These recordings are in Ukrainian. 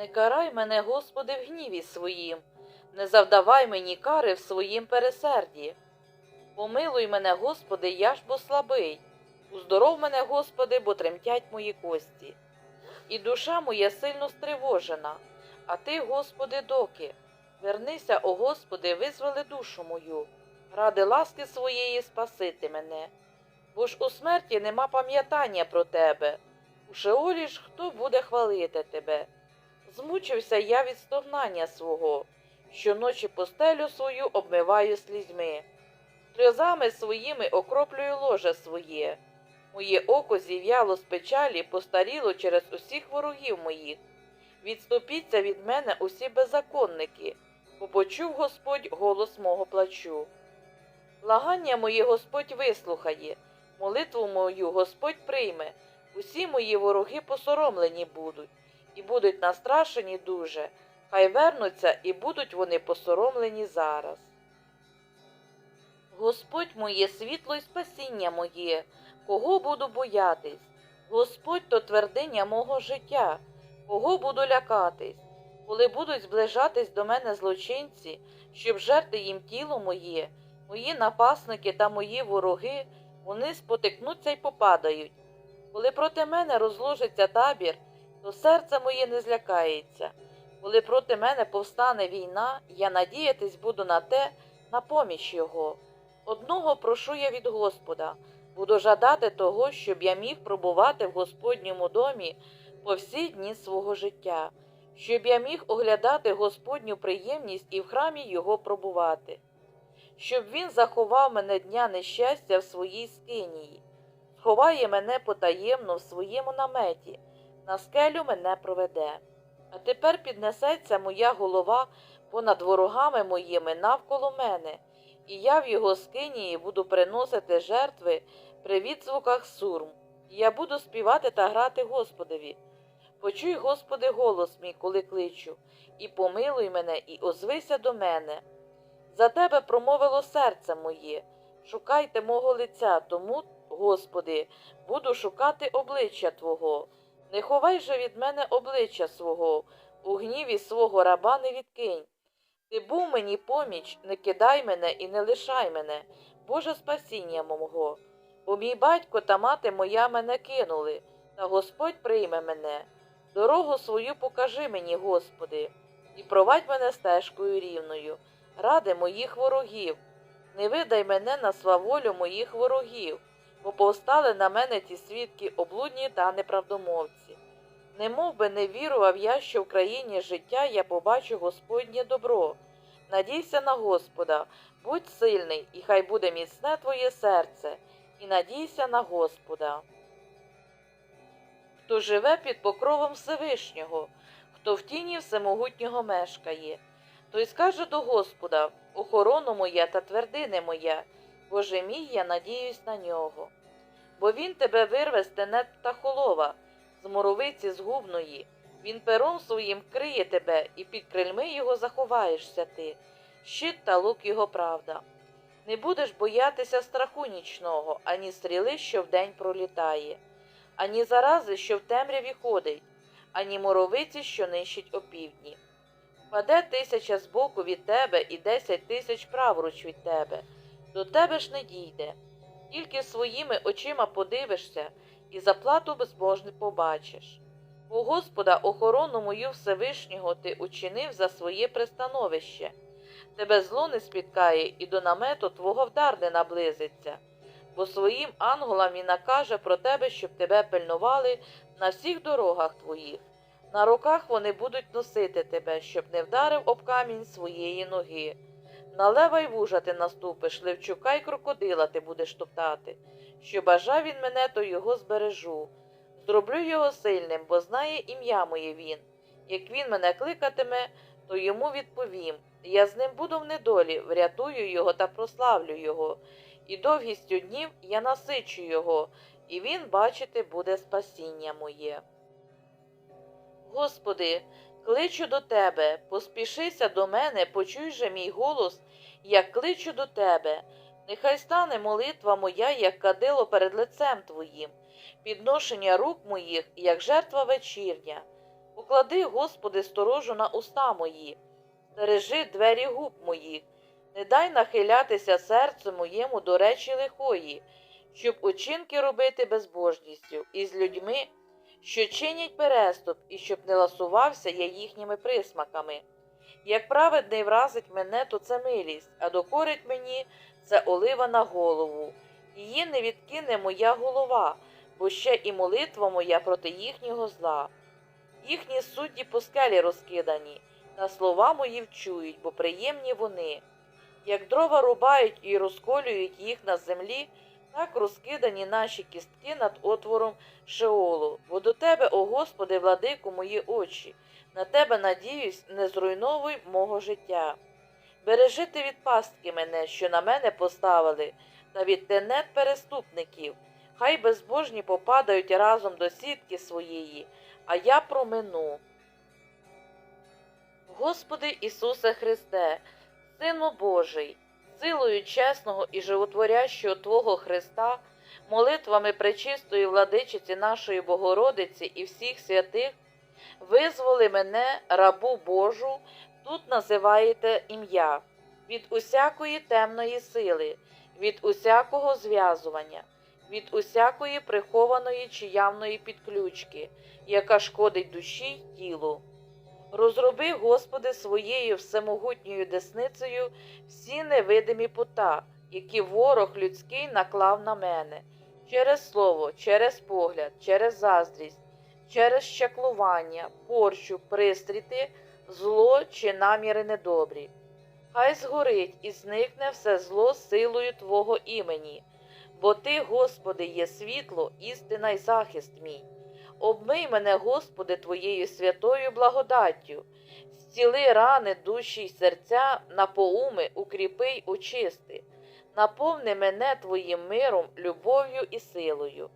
Не карай мене, Господи, в гніві своїм, не завдавай мені кари в своїм пересерді. Помилуй мене, Господи, я ж бо слабий. Уздоров мене, Господи, бо тремтять мої кості. І душа моя сильно стривожена, а ти, Господи, доки. Вернися, о Господи, визволи душу мою, ради ласки своєї спасити мене. Бо ж у смерті нема пам'ятання про тебе. У Шеолі ж хто буде хвалити тебе? Змучився я від стогнання свого, щоночі постелю свою обмиваю слізьми, сльозами своїми окроплюю ложе своє. Моє око зів'яло з печалі, постаріло через усіх ворогів моїх. Відступіться від мене усі беззаконники, бо почув Господь голос мого плачу. Благання моє Господь вислухає, молитву мою Господь прийме, усі мої вороги посоромлені будуть, і будуть настрашені дуже, хай вернуться і будуть вони посоромлені зараз. Господь моє світло й спасіння моє, кого буду боятись? Господь то твердиня мого життя, кого буду лякатись, коли будуть зближатись до мене злочинці, щоб жерти їм тіло моє, мої напасники та мої вороги, вони спотикнуться й попадають. Коли проти мене розложиться табір, то серце моє не злякається. Коли проти мене повстане війна, я надіятись буду на те, на поміч його. Одного прошу я від Господа, буду жадати того, щоб я міг пробувати в Господньому домі по всі дні свого життя, щоб я міг оглядати Господню приємність і в храмі його пробувати, щоб він заховав мене дня нещастя в своїй скинії, сховає мене потаємно в своєму наметі, на скелю мене проведе. А тепер піднесеться моя голова понад ворогами моїми навколо мене, і я в його скинії буду приносити жертви при відзвуках сурм, і я буду співати та грати Господові. Почуй, Господи, голос мій, коли кличу, і помилуй мене, і озвися до мене. За тебе промовило серце моє. Шукайте мого лиця, тому, Господи, буду шукати обличчя Твого. Не ховай же від мене обличчя свого, у гніві свого раба не відкинь. Ти був мені поміч, не кидай мене і не лишай мене, Боже спасіння мого. Бо мій батько та мати моя мене кинули, та Господь прийме мене. Дорогу свою покажи мені, Господи, і провадь мене стежкою рівною, ради моїх ворогів. Не видай мене на сваволю моїх ворогів, бо повстали на мене ті свідки облудні та неправдомовці. Не мов би не вірував я, що в країні життя я побачу Господнє добро. Надійся на Господа, будь сильний, і хай буде міцне твоє серце, і надійся на Господа. Хто живе під покровом Всевишнього, хто в тіні всемогутнього мешкає, той скаже до Господа охорону моя та твердине моя, Боже мій, я надіюсь на нього. Бо він тебе вирве з тенет птахолова, з моровиці згубної, він пером своїм криє тебе, і під крильми його заховаєшся ти, щит та лук його правда. Не будеш боятися страху нічного, ані стріли, що вдень пролітає, ані зарази, що в темряві ходить, ані моровиці, що нищить опівдні. Паде тисяча збоку від тебе і десять тисяч праворуч від тебе, до тебе ж не дійде. Тільки своїми очима подивишся і заплату безбожний побачиш. У Господа охорону мою Всевишнього ти учинив за своє пристановище. Тебе зло не спіткає і до намету твого вдар не наблизиться, бо своїм ангелам він накаже про тебе, щоб тебе пильнували на всіх дорогах твоїх. На руках вони будуть носити тебе, щоб не вдарив об камінь своєї ноги. На лева й вужа ти наступиш, левчука й крокодила ти будеш топтати. Що бажав він мене, то його збережу. Зроблю його сильним, бо знає ім'я моє він. Як він мене кликатиме, то йому відповім. Я з ним буду в недолі, врятую його та прославлю його, і довгістю днів я насичу його, і він, бачити, буде спасіння моє. Господи, кличу до Тебе, поспішися до мене, почуй же мій голос, як кличу до Тебе. Нехай стане молитва моя, як кадило перед лицем Твоїм, підношення рук моїх, як жертва вечірня. Поклади, Господи, сторожу на уста мої, стережи двері губ моїх, не дай нахилятися серцю моєму до речі лихої, щоб учинки робити безбожністю із людьми, що чинять переступ, і щоб не ласувався я їхніми присмаками. Як праведний вразить мене, то це милість, а докорить мені це олива на голову. Її не відкине моя голова, бо ще і молитва моя проти їхнього зла. Їхні судді по скелі розкидані, та слова мої вчують, бо приємні вони. Як дрова рубають і розколюють їх на землі, так розкидані наші кістки над отвором Шеолу. Бо до тебе, о Господи, владику, мої очі, на тебе надіюсь, не зруйновуй мого життя. Бережи ти від пастки мене, що на мене поставили, та від тенет переступників. Хай безбожні попадають разом до сітки своєї, а я промину. Господи Ісусе Христе, Сину Божий, силою чесного і животворящого Твого Христа, молитвами пречистої владичиці нашої Богородиці і всіх святих, визволи мене, рабу Божу, тут називаєте ім'я, від усякої темної сили, від усякого зв'язування, від усякої прихованої чи явної підключки, яка шкодить душі й тілу. Розроби, Господи, своєю всемогутньою десницею всі невидимі пута, які ворог людський наклав на мене, через слово, через погляд, через заздрість, через щаклування, порчу, пристріти, зло чи наміри недобрі. Хай згорить і зникне все зло силою Твого імені, бо Ти, Господи, є світло, істина й захист мій. Обмий мене, Господи, Твоєю святою благодаттю, зціли рани душі й серця, напоуми, укріпи й очисти, наповни мене Твоїм миром, любов'ю і силою.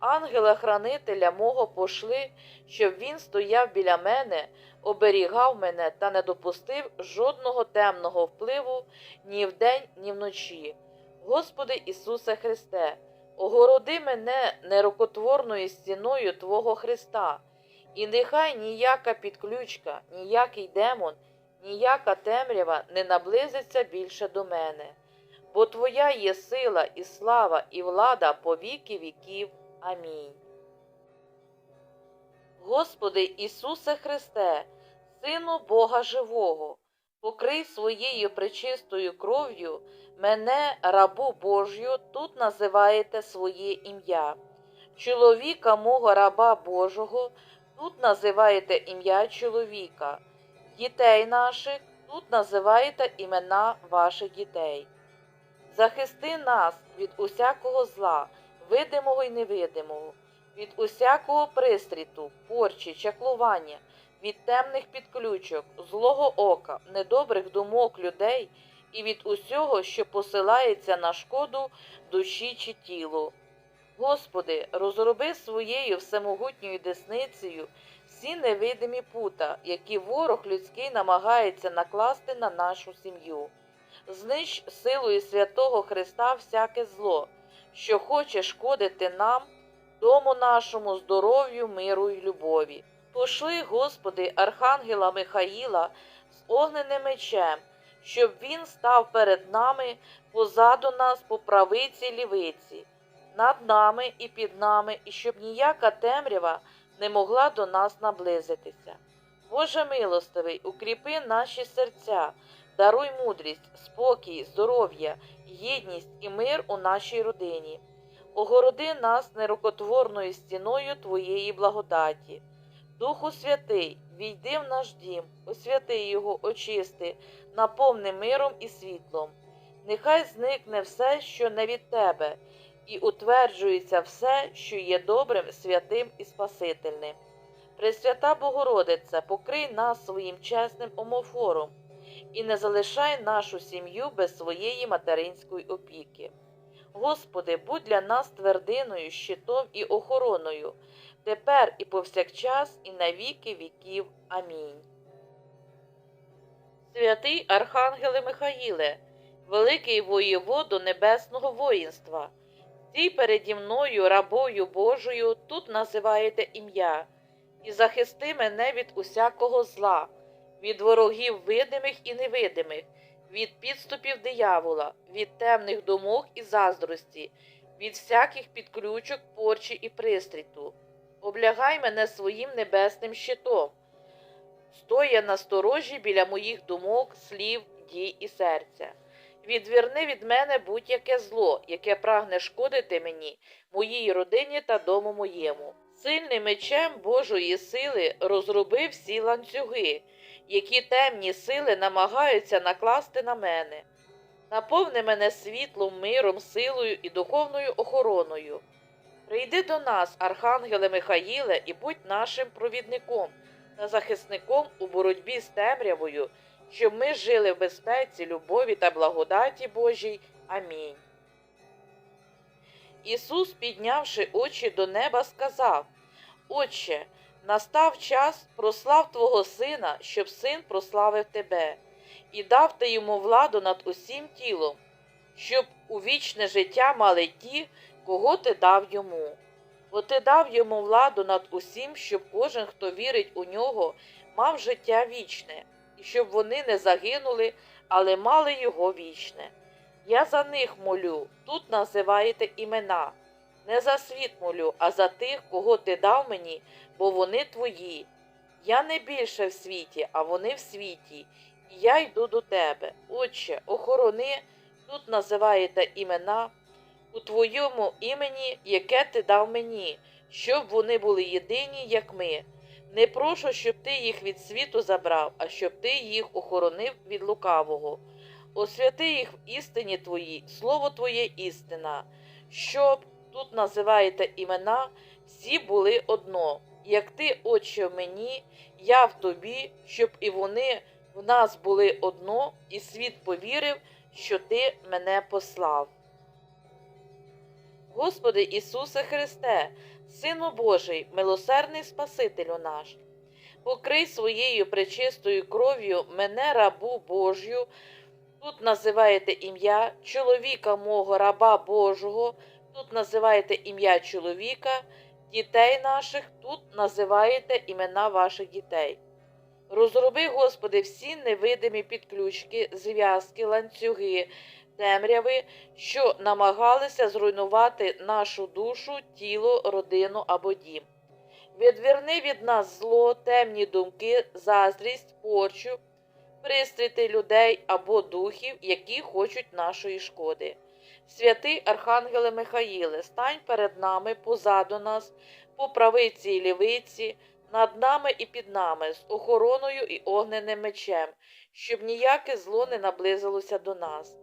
Ангела-хранителя мого пошли, щоб він стояв біля мене, оберігав мене та не допустив жодного темного впливу ні вдень, ні вночі. Господи Ісусе Христе, огороди мене нерукотворною стіною Твого Христа, і нехай ніяка підключка, ніякий демон, ніяка темрява не наблизиться більше до мене, бо Твоя є сила і слава, і влада по віки віків. Амінь. Господи Ісусе Христе, Сину Бога Живого, покрий своєю пречистою кров'ю мене, рабу Божю, тут називаєте своє ім'я. Чоловіка мого раба Божого, тут називаєте ім'я чоловіка, дітей наших тут називаєте імена ваших дітей. Захисти нас від усякого зла, видимого й невидимого, від усякого пристріту, порчі, чаклування, від темних підключок, злого ока, недобрих думок людей і від усього, що посилається на шкоду душі чи тілу. Господи, розроби своєю всемогутньою десницею всі невидимі пута, які ворог людський намагається накласти на нашу сім'ю. Знищ силою святого Христа всяке зло, що хоче шкодити нам, дому нашому, здоров'ю, миру й любові. Пошли, Господи, Архангела Михаїла з огненним мечем, щоб він став перед нами, позаду нас по правиці лівиці, над нами і під нами, і щоб ніяка темрява не могла до нас наблизитися. Боже милостивий, укріпи наші серця, даруй мудрість, спокій, здоров'я, єдність і мир у нашій родині. Огороди нас нерукотворною стіною Твоєї благодаті. Духу Святий, війди в наш дім, освяти його, очисти, наповни миром і світлом. Нехай зникне все, що не від тебе, і утверджується все, що є добрим, святим і спасительним. Пресвята Богородице, покрий нас своїм чесним омофором і не залишай нашу сім'ю без своєї материнської опіки. Господи, будь для нас твердиною, щитом і охороною, тепер і повсякчас, і на віки віків. Амінь. Святий Архангеле Михаїле, великий воєводу небесного воїнства, стій переді мною, рабою Божою, тут називаєте ім'я. і захисти мене від усякого зла, від ворогів видимих і невидимих, від підступів диявола, від темних думок і заздрості, від всяких підключок, порчі і пристріту. Облягай мене своїм небесним щитом, стоя на сторожі біля моїх думок, слів, дій і серця. Відверни від мене будь-яке зло, яке прагне шкодити мені, моїй родині та дому моєму. Сильним мечем Божої сили розроби всі ланцюги, які темні сили намагаються накласти на мене. Наповни мене світлом, миром, силою і духовною охороною. Прийди до нас, Архангеле Михаїле, і будь нашим провідником та захисником у боротьбі з темрявою, щоб ми жили в безпеці, любові та благодаті Божій. Амінь. Ісус, піднявши очі до неба, сказав: Отче, настав час прослав Твого Сина, щоб син прославив Тебе, і дав ти йому владу над усім тілом, щоб у вічне життя мали ті, кого ти дав йому. Бо ти дав йому владу над усім, щоб кожен, хто вірить у нього, мав життя вічне, і щоб вони не загинули, але мали його вічне. Я за них молю, тут називаєте імена. Не за світ молю, а за тих, кого ти дав мені, бо вони твої. Я не більше в світі, а вони в світі, і я йду до тебе. Отче, охорони, тут називаєте імена у твоєму імені, яке ти дав мені, щоб вони були єдині, як ми. Не прошу, щоб ти їх від світу забрав, а щоб ти їх охоронив від лукавого. Освяти їх в істині твоїй, слово твоє істина, щоб тут називаєте імена, всі були одно, як ти, Отче, в мені, я в тобі, щоб і вони в нас були одно, і світ повірив, що ти мене послав. Господи Ісусе Христе, Сину Божий, милосердний Спасителю наш, покрий своєю пречистою кров'ю мене, рабу Божю, тут називаєте ім'я чоловіка мого раба Божого, тут називаєте ім'я чоловіка, дітей наших, тут називаєте імена ваших дітей. Розроби, Господи, всі невидимі підключки, зв'язки, ланцюги, темряви, що намагалися зруйнувати нашу душу, тіло, родину або дім. Відверни від нас зло, темні думки, заздрість, порчу, пристріти людей або духів, які хочуть нашої шкоди. Святий Архангеле Михаїле, стань перед нами, позаду нас, по правиці і лівиці, над нами і під нами, з охороною і огненним мечем, щоб ніяке зло не наблизилося до нас.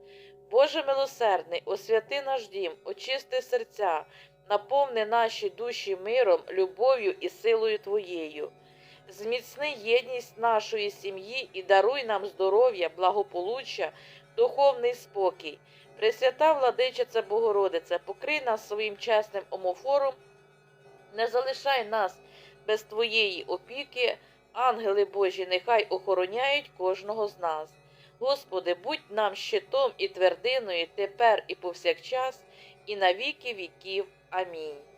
Боже милосердний, освяти наш дім, очисти серця, наповни наші душі миром, любов'ю і силою Твоєю. Зміцни єдність нашої сім'ї і даруй нам здоров'я, благополуччя, духовний спокій. Пресвята владичиця Богородиця, покрий нас своїм чесним омофором, не залишай нас без Твоєї опіки, ангели Божі, нехай охороняють кожного з нас. Господи, будь нам щитом і твердиною тепер і повсякчас, і на віки віків. Амінь.